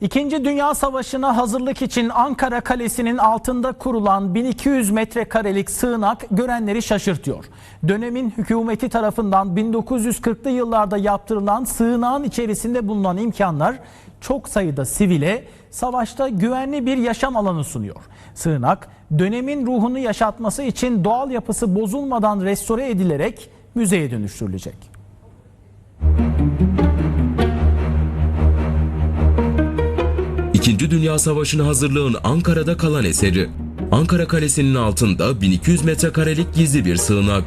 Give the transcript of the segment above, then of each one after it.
İkinci Dünya Savaşı'na hazırlık için Ankara Kalesi'nin altında kurulan 1200 metrekarelik sığınak görenleri şaşırtıyor. Dönemin hükümeti tarafından 1940'lı yıllarda yaptırılan sığınağın içerisinde bulunan imkanlar çok sayıda sivile savaşta güvenli bir yaşam alanı sunuyor. Sığınak dönemin ruhunu yaşatması için doğal yapısı bozulmadan restore edilerek müzeye dönüştürülecek. İkinci Dünya Savaşı'na hazırlığın Ankara'da kalan eseri. Ankara Kalesi'nin altında 1200 metrekarelik gizli bir sığınak.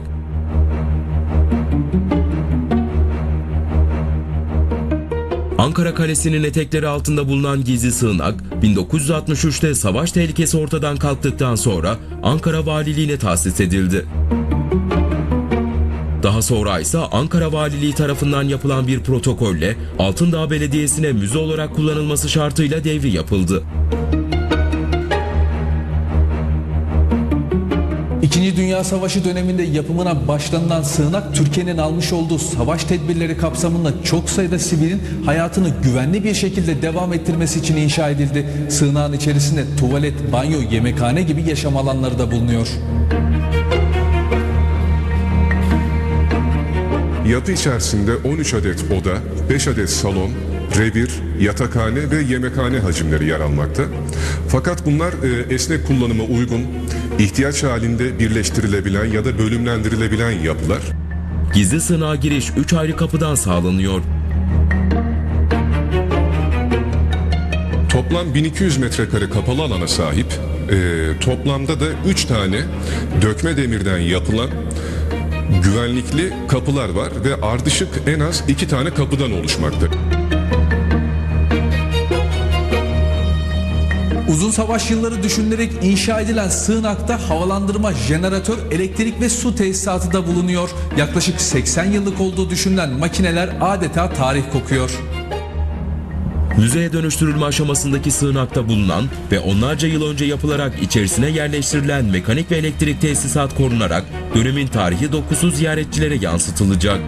Ankara Kalesi'nin etekleri altında bulunan gizli sığınak, 1963'te savaş tehlikesi ortadan kalktıktan sonra Ankara Valiliğine tahsis edildi. Sonra ise Ankara Valiliği tarafından yapılan bir protokolle Altındağ Belediyesi'ne müze olarak kullanılması şartıyla devri yapıldı. İkinci Dünya Savaşı döneminde yapımına başlanılan sığınak Türkiye'nin almış olduğu savaş tedbirleri kapsamında çok sayıda sivilin hayatını güvenli bir şekilde devam ettirmesi için inşa edildi. Sığınağın içerisinde tuvalet, banyo, yemekhane gibi yaşam alanları da bulunuyor. Yapı içerisinde 13 adet oda, 5 adet salon, revir, yatakhane ve yemekhane hacimleri yer almakta. Fakat bunlar e, esnek kullanıma uygun, ihtiyaç halinde birleştirilebilen ya da bölümlendirilebilen yapılar. Gizli sığınağa giriş 3 ayrı kapıdan sağlanıyor. Toplam 1200 metrekare kapalı alana sahip, e, toplamda da 3 tane dökme demirden yapılan güvenlikli kapılar var ve ardışık en az 2 tane kapıdan oluşmakta. Uzun savaş yılları düşünülerek inşa edilen sığınakta havalandırma, jeneratör, elektrik ve su tesisatı da bulunuyor. Yaklaşık 80 yıllık olduğu düşünülen makineler adeta tarih kokuyor. Müzeye dönüştürülme aşamasındaki sığınakta bulunan ve onlarca yıl önce yapılarak içerisine yerleştirilen mekanik ve elektrik tesisat korunarak dönemin tarihi dokusu ziyaretçilere yansıtılacak.